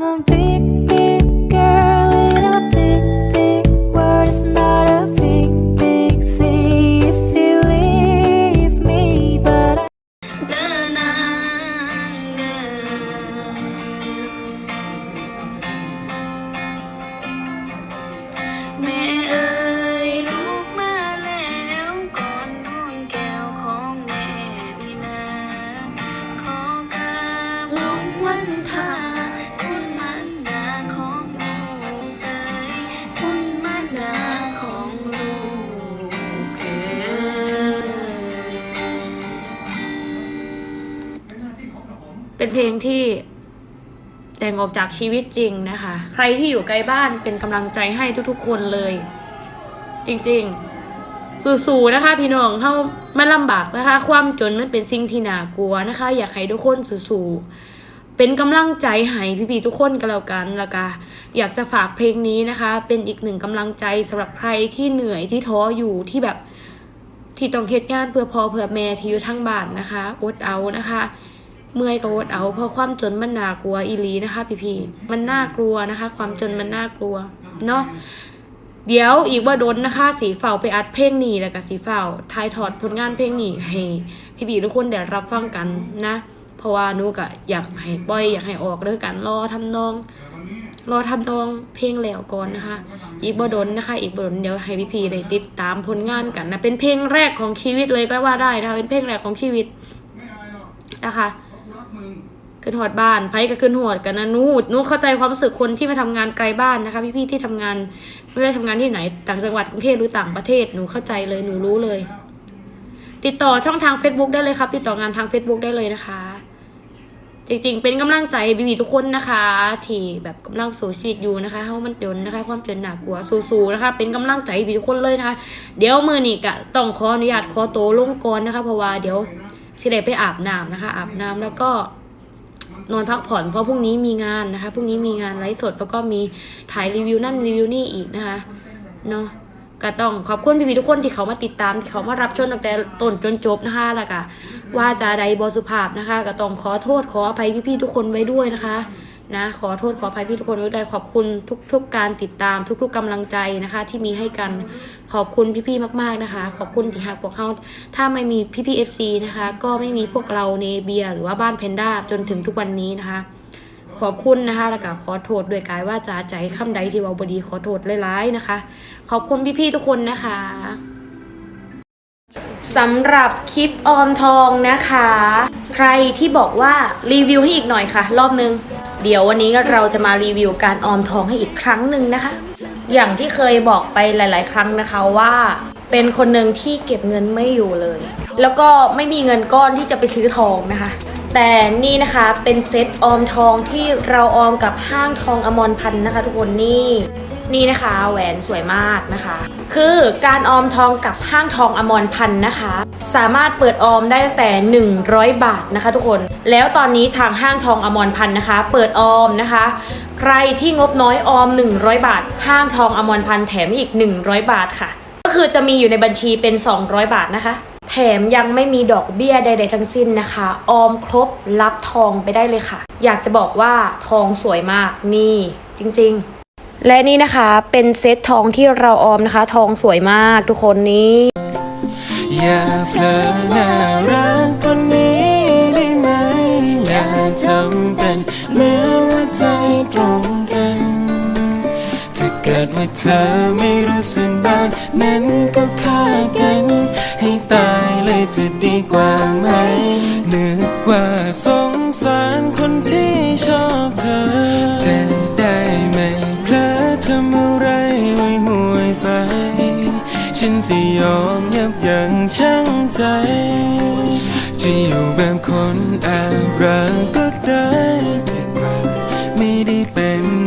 gonna be เป็นเพลงที่แต่งออกจากชีวิตจริงนะคะ ใครที่อยู่ไกล้บ้านเป็นกำลังใจให้ทุกๆคนเลย จริงๆ สู้ๆนะคะ พี่น้องเขาไม่ลำบากนะคะ ความจนมันเป็นสิ่งที่น่ากลัวนะคะ อยากให้ทุกคนสู้ๆเป็นกำลังใจให้พี่ๆทุกคนก็แล้วกันแล้วก็อยากจะฝากเพลงนี้นะคะ เป็นอีกหนึ่งกำลังใจสำหรับใครที่เหนื่อยที่ท้ออยู่ที่แบบที่ต้องเฮ็ดงานเพื่อพอเพื่อแม่ที่อยู่ทั้งบ้านนะคะอดเอานะคะ เมื่อยก็อดเอาเพราะความจนมันน่ากลัวอีลีนะคะพี่ๆมันน่ากลัวนะคะ ความจนมันน่ากลัวเนาะเดี๋ยวอีกว่าโดนนะคะสีเฝ้าไปอัดเพลงนี้แล้วก็สีเฝ้าทายถอดผลงานเพลงนี้ให้พี่ๆทุกคนได้รับฟังกันนะ เพราะว่านูก็อยากให้ปล่อยอยากให้ออกเรื่องกันรอทำนองรอทำนองเพลงแล้วก่อนนะคะ อีกบ่ดนนะคะ อีกบ่ดนเดี๋ยวให้พี่พีได้ติดตามผลงานกันนะ เป็นเพลงแรกของชีวิตเลยก็ว่าได้นะคะ เป็นเพลงแรกของชีวิตนะคะ ขึ้นหอดบ้านไพ่ก็ขึ้นหอดกันนะนูดนูเข้าใจความรู้สึกคนที่มาทำงานไกลบ้านนะคะพี่ๆที่ทำงานไม่ได้ทำงานที่ไหน ต่างจังหวัดกรุงเทพหรือต่างประเทศหนูเข้าใจเลยหนูรู้เลย ติดต่อช่องทาง Facebook ได้เลยครับ ติดต่องานทาง Facebook ได้เลยนะคะ จริงๆ เป็นกำลังใจบีบีทุกคนนะคะ ที่แบบกำลังสู้ชีวิตอยู่นะคะเฮามันจนนะคะ ความจนหนักกลัวสู้ๆนะคะ เป็นกำลังใจบีบีทุกคนเลยนะคะ เดี๋ยวมือนี่กะต้องขออนุญาตขอโตลงก่อนนะคะ เพราะว่าเดี๋ยว สิเดไปอาบน้ำนะคะ อาบน้ำแล้วก็นอนพักผ่อนเพราะพรุ่งนี้มีงานนะคะพรุ่งนี้มีงานไลฟ์สดแล้วก็มีถ่ายรีวิวนั่นรีวิวนี่อีกนะคะเนาะก็ต้องขอบคุณพี่ๆทุกคนที่เขามาติดตามที่เขามารับชมตั้งแต่ต้นจนจบนะคะแล้วก็ว่าจะใดบอสุภาพนะคะ ก็ต้องขอโทษขออภัยพี่ๆทุกคนไว้ด้วยนะคะ นะขอโทษขออภัยพี่ทุกคนด้วยขอบคุณทุกๆการติดตามทุก ๆกำลังใจนะคะ ที่มีให้กันขอบคุณพี่ๆมาก ๆนะคะ ขอบคุณที่หักพวกเขาถ้าไม่มีพี่ๆเอฟซีนะคะ ก็ไม่มีพวกเราเนเบียหรือว่าบ้านเพนด้าจนถึงทุกวันนี้นะคะ ขอบคุณนะคะแล้วก็ขอโทษด้วยกายว่าจาใจคำใดที่เว่าบดีขอโทษหลายๆนะคะ ขอบคุณพี่ๆทุกคนนะคะสำหรับคลิปออมทองนะคะ ใครที่บอกว่ารีวิวให้อีกหน่อยค่ะ รอบนึง เดี๋ยววันนี้เราจะมารีวิวการออมทองให้อีกครั้งหนึ่งนะคะ อย่างที่เคยบอกไปหลาย ๆ ครั้งนะคะว่า เป็นคนหนึ่งที่เก็บเงินไม่อยู่เลย แล้วก็ไม่มีเงินก้อนที่จะไปซื้อทองนะคะ แต่นี่นะคะเป็นเซตออมทองที่เราออมกับห้างทองอมรพันธ์นะคะ ทุกคนนี่ นี่นะคะแหวนสวยมากนะคะ คือการออมทองกับห้างทองอมรพันธ์นะคะ สามารถเปิดออมได้ตั้งแต่ 100 บาทนะคะทุกคน แล้วตอนนี้ทางห้างทองอมรพันธ์นะคะ เปิดออมนะคะ ใครที่งบน้อยออม 100 บาท ห้างทองอมรพันธ์แถมอีก 100 บาทค่ะ ก็คือจะมีอยู่ในบัญชีเป็น 200 บาทนะคะ แถมยังไม่มีดอกเบี้ยใด ๆ ทั้งสิ้นนะคะ ออมครบรับทองไปได้เลยค่ะ อยากจะบอกว่าทองสวยมากนี่จริง ๆ และนี่นะคะเป็นเซตทองที่เราออมนะคะ ทองสวยมากทุกคนนี้อย่าเพลินน่ารักคนนี้ได้ไหมอย่าทำเป็นเหมือนว่าใจตรงกันถ้าเกิดว่าเธอไม่รู้สึกบ้างนั้นก็ฆ่ากัน ให้ตายเลยจะดีกว่าไหมนึกว่าสงสารคนที่ชอบ ฉันจะยอมเงียบอย่างช่างใจจะอยู่แบบคนแอบรักก็ได้ไม่ได้เป็น